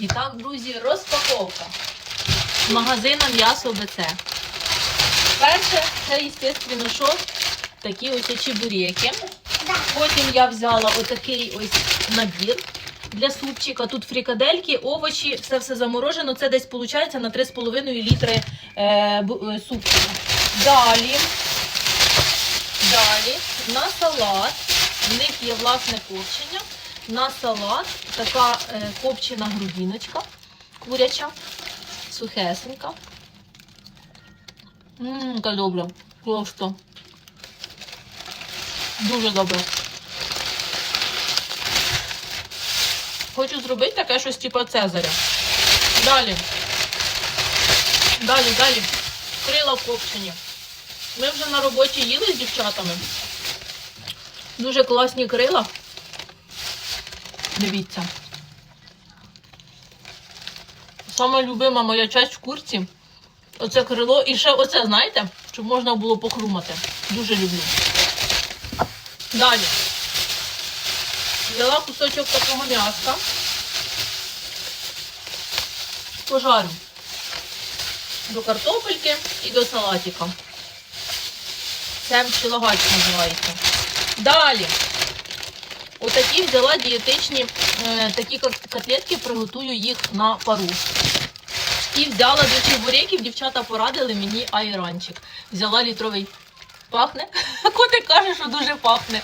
І так, друзі, розпаковка. З магазина м'ясо БЦ. Перше, це, звісно, що такі ось чебуреки. Потім я взяла отакий ось набір для супчика. Тут фрікадельки, овочі, це все заморожено. Це десь виходить на 3,5 літри е, е, супчика. Далі, далі на салат. В них є власне копчення. На салат така е, копчена грудиночка куряча, сухесенька. Ммм, яка добра. Просто. Дуже добре. Хочу зробити таке щось типу Цезаря. Далі. Далі, далі. Крила копчені. Ми вже на роботі їли з дівчатами. Дуже класні крила. Дивіться. Сама любима моя часть в курці. Оце крило. І ще оце, знаєте, щоб можна було похрумати. Дуже люблю. Далі. Взяла кусочок такого м'яска. Пожарю до картопельки і до салатика. Це пчелагач називається. Далі. Отакі взяла дієтичні е, такі котлетки, приготую їх на пару. І взяла до чебуреків, дівчата порадили мені айранчик. Взяла літровий. Пахне. Котик каже, що дуже пахне.